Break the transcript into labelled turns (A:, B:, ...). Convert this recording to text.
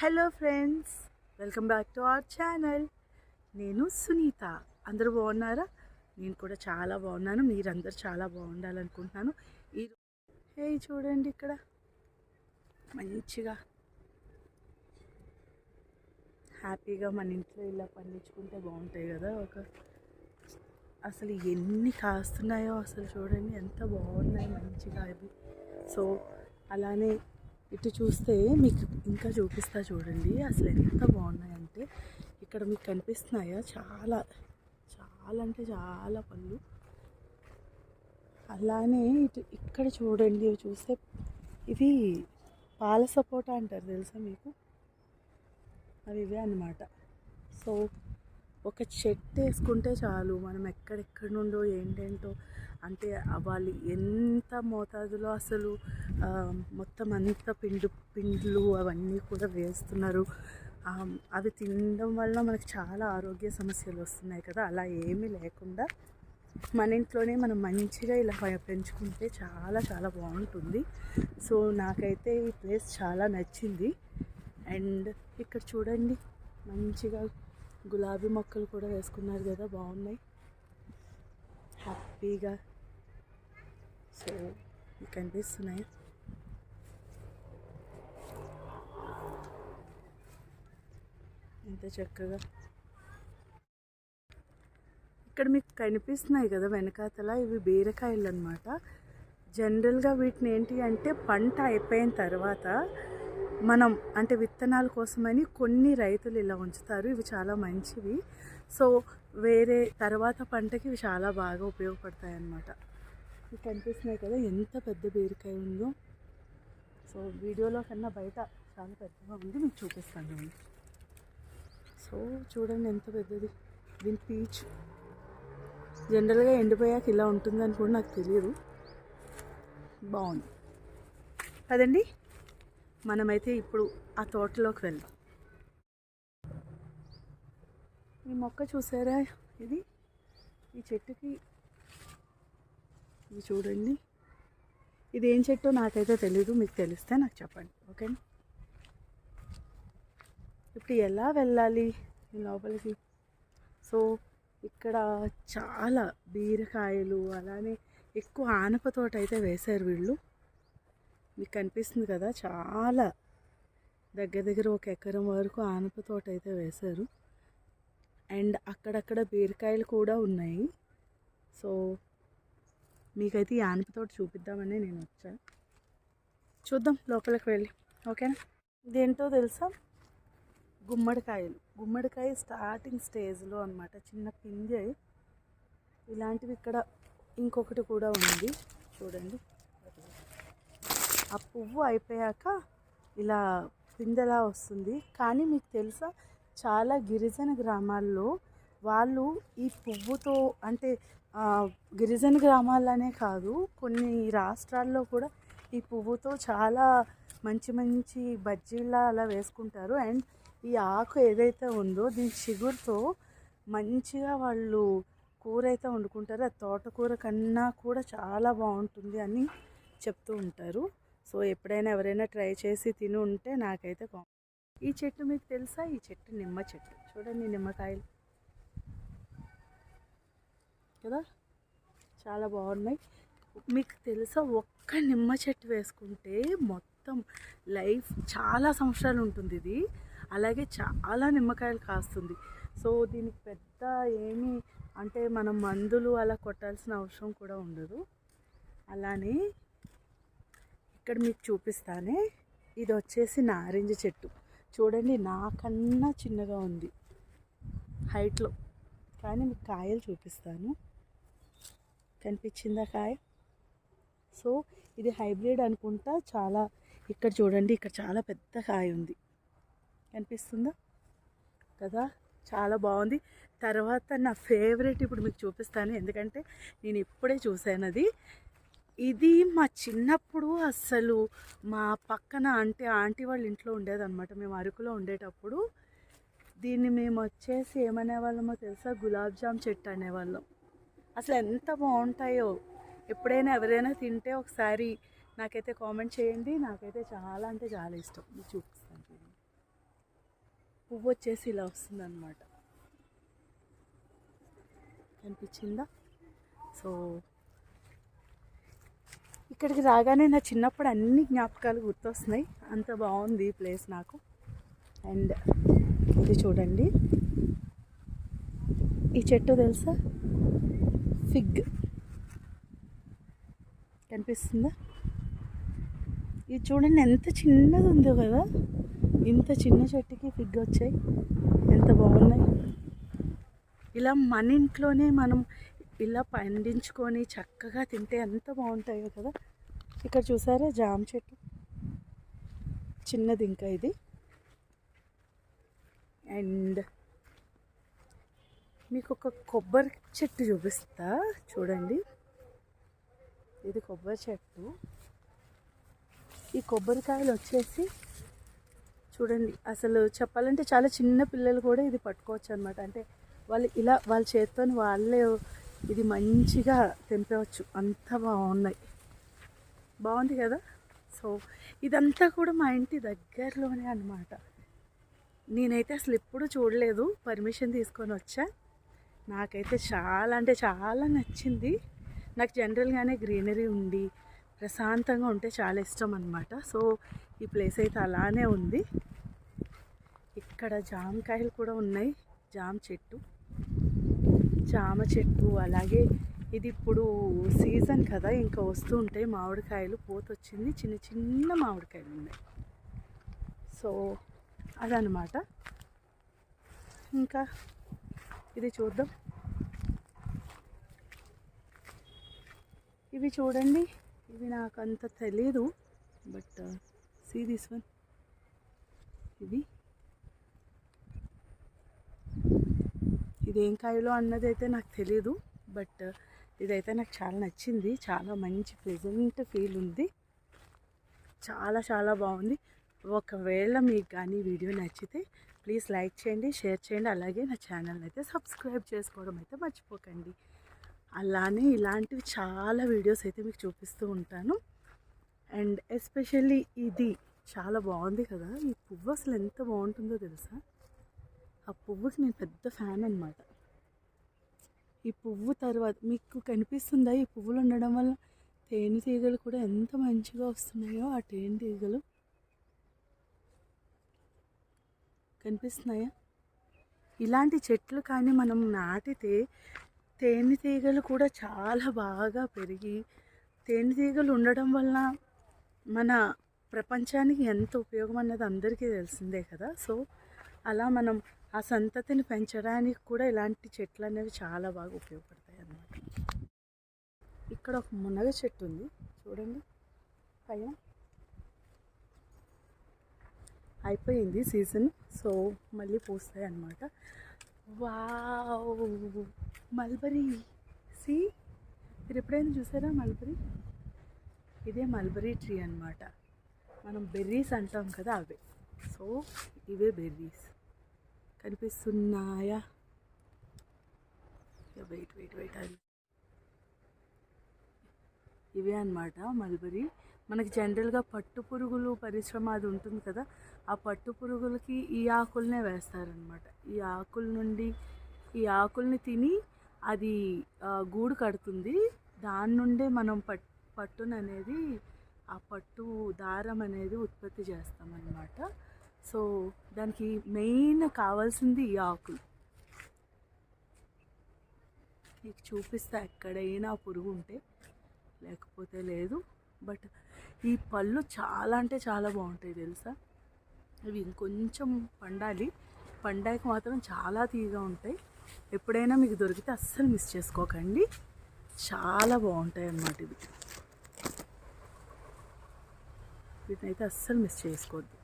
A: Hello friends welcome back to our channel. నేను సునీత. అందరూ బాగున్నారా? నేను కూడా చాలా బాగున్నాను. మీరందరూ చాలా బాగుండాలనుకుంటున్నాను. ఈ హే చూడండి ఇక్కడ. మంచిగా హ్యాపీగా మన ఇంట్లో ఇలా పండించుకుంటే బాగుంటాయి కదా ఒక అసలు ఎన్ని కాస్తున్నాయో అసలు చూడండి. ఎంత బాగున్నాయి మంచిగా అవి. సో అలానే ఇటు చూస్తే మీకు ఇంకా చూపిస్తా చూడండి. అసలు ఎంత బాగున్నాయంటే ఇక్కడ మీకు కనిపిస్తున్నాయా? చాలా చాలా అంటే చాలా పళ్ళు. అలానే ఇటు ఇక్కడ చూడండి ఇవి చూస్తే ఇవి పాల సపోటా అంటారు తెలుసా మీకు? అవి ఇవే అన్నమాట. సో ఒక చెట్టు వేసుకుంటే చాలు. మనం ఎక్కడెక్కడి నుండో ఏంటేంటో అంటే వాళ్ళు ఎంత మోతాదులో అసలు మొత్తం అంత పిండి పిండ్లు అవన్నీ కూడా వేస్తున్నారు. అవి తినడం వల్ల మనకు చాలా ఆరోగ్య సమస్యలు వస్తున్నాయి కదా. అలా ఏమీ లేకుండా మన ఇంట్లోనే మనం మంచిగా ఇలా పెంచుకుంటే చాలా చాలా బాగుంటుంది. సో నాకైతే ఈ ప్లేస్ చాలా నచ్చింది. అండ్ ఇక్కడ చూడండి మంచిగా గులాబీ మొక్కలు కూడా వేసుకున్నారు కదా బాగున్నాయి. హ్యాపీగా సో మీకు కనిపిస్తున్నాయి ఎంత చక్కగా. ఇక్కడ మీకు కనిపిస్తున్నాయి కదా వెనకాతల ఇవి బీరకాయలు అనమాట జనరల్గా వీటిని ఏంటి అంటే పంట అయిపోయిన తర్వాత మనం అంటే విత్తనాల కోసమని కొన్ని రైతులు ఇలా ఉంచుతారు. ఇవి చాలా మంచివి. సో వేరే తర్వాత పంటకి ఇవి చాలా బాగా ఉపయోగపడతాయి అన్నమాట ఇవి కనిపిస్తున్నాయి కదా ఎంత పెద్ద బీరకాయ ఉందో. సో వీడియోలో కన్నా బయట చాలా పెద్దగా ఉంది. మీకు చూపిస్తాను సో చూడండి ఎంత పెద్దది. దీని పీచ్ జనరల్గా ఎండిపోయాక ఇలా ఉంటుందని కూడా నాకు తెలియదు. బాగుంది. కదండి మనమైతే ఇప్పుడు ఆ తోటలోకి వెళ్దాం. ఈ మొక్క చూసారా? ఇది ఈ చెట్టుకి ఇది చూడండి. ఇది ఏం చెట్టో నాకైతే తెలీదు మీకు తెలిస్తే నాకు చెప్పండి. ఓకే ఇప్పుడు ఎలా వెళ్ళాలి లోపలికి? సో ఇక్కడ చాలా బీరకాయలు అలానే ఎక్కువ ఆనప తోట అయితే వేశారు వీళ్ళు. మీకు కనిపిస్తుంది కదా చాలా దగ్గర దగ్గర ఒక ఎకరం వరకు ఆనప తోట అయితే వేశారు. అండ్ అక్కడక్కడ బీరకాయలు కూడా ఉన్నాయి. సో మీకైతే ఈ ఆనప తోట చూపిద్దామని నేను వచ్చా. చూద్దాం లోపలికి వెళ్ళి ఓకేనా? ఇదేంటో తెలుసా? గుమ్మడికాయలు. గుమ్మడికాయ స్టార్టింగ్ స్టేజ్లో అనమాట చిన్న పింజ. ఇలాంటివి ఇక్కడ ఇంకొకటి కూడా ఉంది. చూడండి. ఆ పువ్వు అయిపోయాక ఇలా పిందెలా వస్తుంది. కానీ మీకు తెలుసా చాలా గిరిజన గ్రామాల్లో వాళ్ళు ఈ పువ్వుతో అంటే గిరిజన గ్రామాలనే కాదు కొన్ని రాష్ట్రాల్లో కూడా ఈ పువ్వుతో చాలా మంచి మంచి బజ్జీలా అలా వేసుకుంటారు. అండ్ ఈ ఆకు ఏదైతే ఉందో దీని చిగురుతో మంచిగా వాళ్ళు కూర అయితే వండుకుంటారు. ఆ తోటకూర కన్నా కూడా చాలా బాగుంటుంది అని చెప్తూ ఉంటారు. సో ఎప్పుడైనా ఎవరైనా ట్రై చేసి తిని ఉంటే నాకైతే కాం- ఈ చెట్టు మీకు తెలుసా? ఈ చెట్టు నిమ్మ చెట్టు. చూడండి నిమ్మకాయలు. కదా? చాలా బాగున్నాయి. మీకు తెలుసా? ఒక్క నిమ్మ చెట్టు వేసుకుంటే మొత్తం లైఫ్ చాలా సంవత్సరాలు ఉంటుంది ఇది. అలాగే చాలా నిమ్మకాయలు కాస్తుంది. సో దీనికి పెద్ద ఏమీ అంటే మనం మందులు అలా కొట్టాల్సిన అవసరం కూడా ఉండదు. అలానే ఇక్కడ మీకు చూపిస్తానే. ఇది వచ్చేసి నారింజ చెట్టు. చూడండి నాకన్నా చిన్నగా ఉంది. హైట్లో కానీ మీకు కాయలు చూపిస్తాను. కనిపించిందా కాయ? సో ఇది హైబ్రిడ్ అనుకుంటా. చాలా ఇక్కడ చూడండి ఇక్కడ చాలా పెద్ద కాయ ఉంది. కనిపిస్తుందా? కదా చాలా బాగుంది. తర్వాత నా ఫేవరెట్ ఇప్పుడు మీకు చూపిస్తాను. ఎందుకంటే నేను ఇప్పుడే చూశాను అది. ఇది మా చిన్నప్పుడు అస్సలు మా పక్కన అంటే ఆంటీ వాళ్ళ ఇంట్లో ఉండేదన్నమాట. మేము అరకులో ఉండేటప్పుడు. దీన్ని మేము వచ్చేసి ఏమనేవాళ్ళమో తెలుసా? గులాబ్ జామ్ చెట్టు అనేవాళ్ళం అసలు ఎంత బాగుంటాయో. ఎప్పుడైనా ఎవరైనా తింటే ఒకసారి నాకైతే కామెంట్ చేయండి. నాకైతే చాలా అంటే చాలా ఇష్టం. మీకు చూపిస్తాను పువ్వు వచ్చేసి ఇలా వస్తుందన్నమాట. కనిపించిందా? సో ఇక్కడికి రాగానే నా చిన్నప్పుడు అన్ని జ్ఞాపకాలు గుర్తొస్తున్నాయి. అంత బాగుంది ఈ ప్లేస్ నాకు. అండ్ ఇది చూడండి. ఈ చెట్టు తెలుసా? ఫిగ్. కనిపిస్తుందా? ఇది చూడండి ఎంత చిన్నది ఉందో కదా. ఇంత చిన్న చెట్టుకి ఫిగ్ వచ్చాయి. ఎంత బాగున్నాయి. ఇలా మన ఇంట్లోనే మనం ఇలా పండించుకొని చక్కగా తింటే ఎంత బాగుంటాయో కదా. ఇక్కడ చూసారా జామ చెట్టు? చిన్నది ఇంకా ఇది. అండ్ మీకు ఒక కొబ్బరి చెట్టు చూపిస్తా. చూడండి. ఇది కొబ్బరి చెట్టు. ఈ కొబ్బరికాయలు వచ్చేసి చూడండి అసలు చెప్పాలంటే చాలా చిన్న పిల్లలు కూడా ఇది పట్టుకోవచ్చు అనమాట అంటే వాళ్ళు ఇలా వాళ్ళ చేతితో వాళ్ళే ఇది మంచిగా తెంపవచ్చు. అంత బాగున్నాయి. బాగుంది కదా? సో ఇదంతా కూడా మా ఇంటి దగ్గరలోనే అనమాట నేనైతే అసలు ఎప్పుడు చూడలేదు. పర్మిషన్ తీసుకొని వచ్చా. నాకైతే చాలా అంటే చాలా నచ్చింది. నాకు జనరల్గానే గ్రీనరీ ఉండి ప్రశాంతంగా ఉంటే చాలా ఇష్టం అనమాట సో ఈ ప్లేస్ అయితే అలానే ఉంది. ఇక్కడ జామకాయలు కూడా ఉన్నాయి. జామ చెట్టు. జామ చెట్టు అలాగే ఇది ఇప్పుడు సీజన్ కదా ఇంకా వస్తూ ఉంటాయి మామిడికాయలు పోతొచ్చింది. చిన్న చిన్న మామిడికాయలు ఉన్నాయి సో అదనమాట ఇంకా ఇది చూద్దాం. ఇవి చూడండి. ఇవి నాకు అంత తెలీదు బట్ సీ దిస్ వన్. ఇది ఇది ఏం కాయలో అన్నది అయితే నాకు తెలీదు బట్ ఇదైతే నాకు చాలా నచ్చింది. చాలా మంచి ప్లెజెంట్ ఫీల్ ఉంది. చాలా చాలా బాగుంది. ఒకవేళ మీకు కానీ వీడియో నచ్చితే ప్లీజ్ లైక్ చేయండి షేర్ చేయండి. అలాగే నా ఛానల్ అయితే సబ్స్క్రైబ్ చేసుకోవడం అయితే మర్చిపోకండి. అలానే ఇలాంటివి చాలా వీడియోస్ అయితే మీకు చూపిస్తూ ఉంటాను. అండ్ ఎస్పెషల్లీ ఇది చాలా బాగుంది కదా. ఈ పువ్వు అసలు ఎంత బాగుంటుందో తెలుసా? ఆ పువ్వుకి నేను పెద్ద ఫ్యాన్ అనమాట ఈ పువ్వు తర్వాత మీకు కనిపిస్తుందా? ఈ పువ్వులు ఉండడం వల్ల తేనెటీగలు కూడా ఎంత మంచిగా వస్తున్నాయో ఆ తేనెటీగలు కనిపిస్తున్నాయా? ఇలాంటి చెట్లు కానీ మనం నాటితే తేనెటీగలు కూడా చాలా బాగా పెరిగి తేనెటీగలు ఉండడం వల్ల మన ప్రపంచానికి ఎంత ఉపయోగం అన్నది అందరికీ తెలిసిందే కదా? సో అలా మనం ఆ సంతతిని పెంచడానికి కూడా ఇలాంటి చెట్లు అనేవి చాలా బాగా ఉపయోగపడతాయి అన్నమాట. ఇక్కడ ఒక మునగ చెట్టు ఉంది. చూడండి. పైన. అయిపోయింది సీజన్. సో మళ్ళీ పూస్తాయి అన్నమాట. వావ్! మల్బరీ. సి! మీరు ఎప్పుడైనా చూసారా మల్బరీ? ఇదే మల్బరీ ట్రీ అన్నమాట. మనం బెర్రీస్ అంటాం కదా అవే. సో ఇవే బెర్రీస్. కనిపిస్తున్నాయా? వెయిట్ వెయిట్ వెయిట్ ఇవే అనమాట మల్బరీ. మనకి జనరల్గా పట్టు పురుగులు పరిశ్రమ అది ఉంటుంది కదా ఆ పట్టు పురుగులకి ఈ ఆకులనే వేస్తారనమాట ఈ ఆకుల నుండి ఈ ఆకుల్ని తిని అది గూడు కడుతుంది. దాని నుండే మనం పట్ పట్టును అనేది ఆ పట్టు దారం అనేది ఉత్పత్తి చేస్తామన్నమాట. సో దానికి మెయిన్ కావాల్సింది ఈ ఆకులు మీకు చూపిస్తా ఎక్కడైనా పురుగు ఉంటే లేకపోతే లేదు. బట్ ఈ పళ్ళు చాలా అంటే చాలా బాగుంటాయి తెలుసా? అవి ఇంకొంచెం పండాలి. పండాక మాత్రం చాలా తీగా ఉంటాయి. ఎప్పుడైనా మీకు దొరికితే అస్సలు మిస్ చేసుకోకండి. చాలా బాగుంటాయి అన్నమాట ఇవి. వీటినైతే అస్సలు మిస్ చేసుకోవద్దు.